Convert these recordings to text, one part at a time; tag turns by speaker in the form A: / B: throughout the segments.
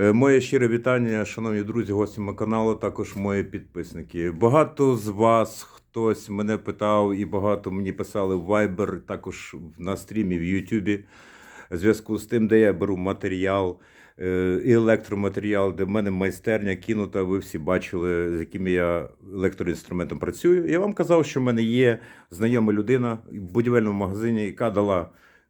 A: Е, Моє щире вітання, шановні друзі, гості мого каналу, також мої підписники. Багато з вас хтось мене питав і багато мені писали в Viber, також на стрімі в YouTube. В зв'язку з тим, де я беру матеріал е, і електроматеріал, де в мене майстерня кинута. Ви всі бачили, з яким я електроінструментом працюю. Я вам казав, що в мене є знайома людина в будівельному магазині, яка дала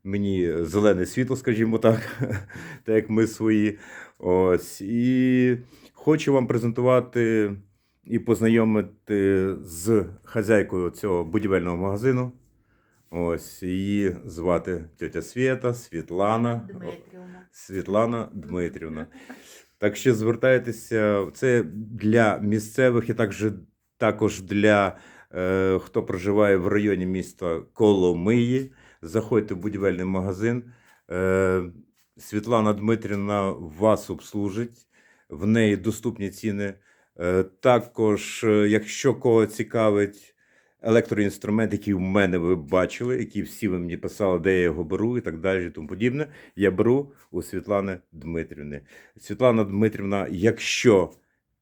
A: мені зелене світло, скажімо так, так як ми свої. Ось і хочу вам презентувати і познайомити з хазяйкою цього будівельного магазину. Ось її звати тетя Свєта, Світлана.
B: Дмитрівна.
A: Світлана Дмитрівна. Так що звертайтеся, це для місцевих і також, також для е, хто проживає в районі міста Коломиї. Заходьте в будівельний магазин. Е, Світлана Дмитрівна вас обслужить, в неї доступні ціни. Е, також, е, якщо кого цікавить електроінструмент, який в мене ви бачили, який всі ви мені писали, де я його беру і так далі, і тому подібне, я беру у Світлани Дмитрівни. Світлана Дмитрівна, якщо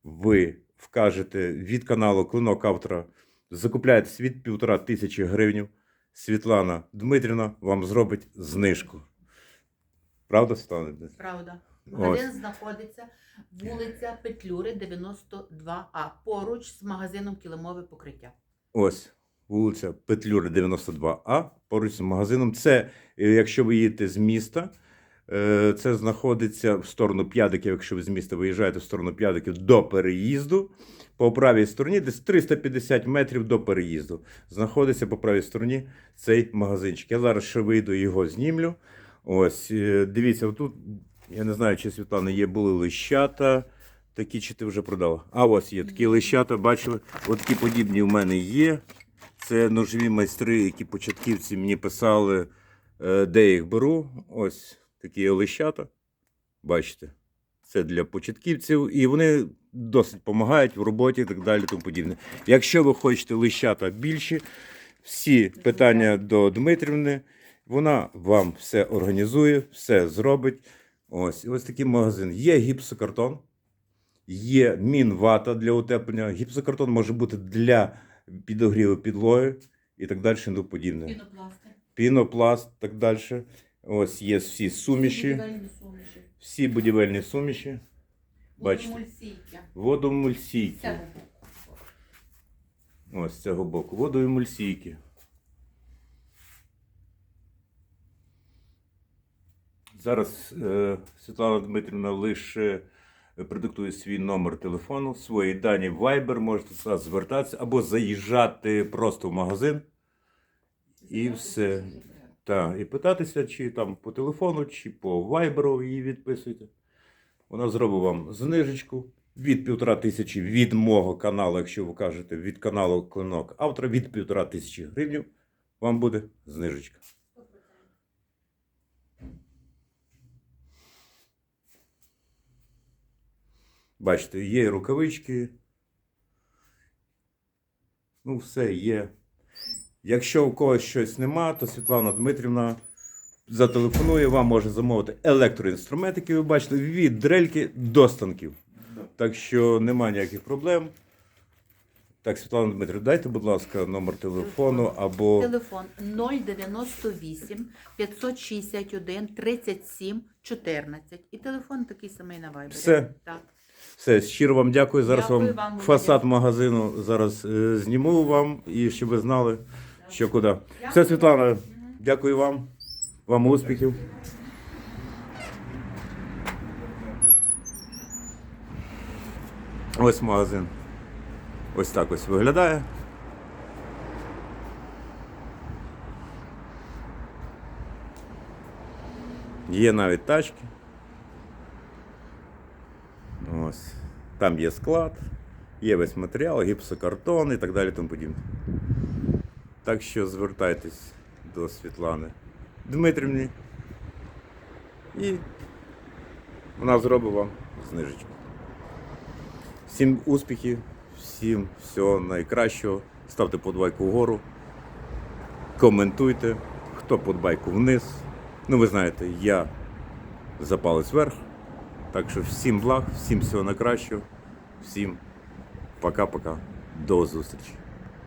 A: ви вкажете від каналу Клинок автора, закупляєтесь від півтора тисячі гривень, Світлана Дмитрівна вам зробить знижку. Правда, Світлана Дмитрівна?
B: Правда. Магазин знаходиться вулиця Петлюри, 92А, поруч з магазином килимове покриття.
A: Ось вулиця Петлюри 92А, поруч з магазином. Це, е, якщо ви їдете з міста, це знаходиться в сторону П'ядиків, якщо ви з міста виїжджаєте в сторону П'ядиків до переїзду. По правій стороні, десь 350 метрів до переїзду. Знаходиться по правій стороні цей магазинчик. Я зараз ще вийду його знімлю. Ось, е, дивіться, тут, я не знаю, чи Світлана є, були лищата. Такі чи ти вже продала? А ось є такі лищата, бачили. От такі подібні в мене є. Це ножові майстри, які початківці мені писали, е, де я їх беру. Ось такі лищата. Бачите, це для початківців, і вони досить допомагають в роботі і так далі. Тому подібне. Якщо ви хочете лищата більші, всі питання до Дмитрівни, вона вам все організує, все зробить. Ось, ось такий магазин. Є гіпсокартон. Є мінвата для утеплення. Гіпсокартон може бути для підогріву підлоги і так далі, подібне.
B: Пінопласти.
A: Пінопласт, так далі. Ось є всі суміші,
B: Будівельні суміші.
A: всі будівельні суміші. Бачите.
B: Водомульсійка.
A: Водомульсійки.
B: Це
A: Ось з цього боку. Водоемульсійки. Зараз е, Світлана Дмитрівна лише продиктує свій номер телефону, свої дані в Viber, можете туди звертатися або заїжджати просто в магазин і все. Так, і питатися, чи там по телефону, чи по Viber її відписуйте. Вона зробить вам знижечку від півтора тисячі від мого каналу, якщо ви кажете від каналу Клинок автора, від півтора тисячі гривень вам буде знижечка. Бачите, є рукавички. Ну, все є. Якщо у когось щось нема, то Світлана Дмитрівна зателефонує, вам може замовити електроінструмент, який ви бачите, від дрельки до станків. Так що немає ніяких проблем. Так, Світлана Дмитрівна, дайте, будь ласка, номер телефону або.
B: Телефон 098 561 37 14. І телефон такий самий на Viber.
A: Все.
B: Так.
A: Все, щиро вам дякую. Зараз
B: Дякую
A: вам,
B: вам,
A: фасад магазину зараз е, зніму вам і щоб ви знали, що куди. Все, Світлана, дякую вам. Вам успіхів. Ось магазин. Ось так ось виглядає. Є навіть тачки. Ось. Там є склад, є весь матеріал, гіпсокартон і так далі. Тому подібне. Так що звертайтесь до Світлани Дмитрівни. І вона зробить вам знижечку. Всім успіхів, всім всього найкращого. Ставте подбайку вгору, коментуйте, хто подбайку вниз. Ну, ви знаєте, я за палець вверх. Так що всім благ, всім всього найкращого, всім пока-пока. До зустрічі.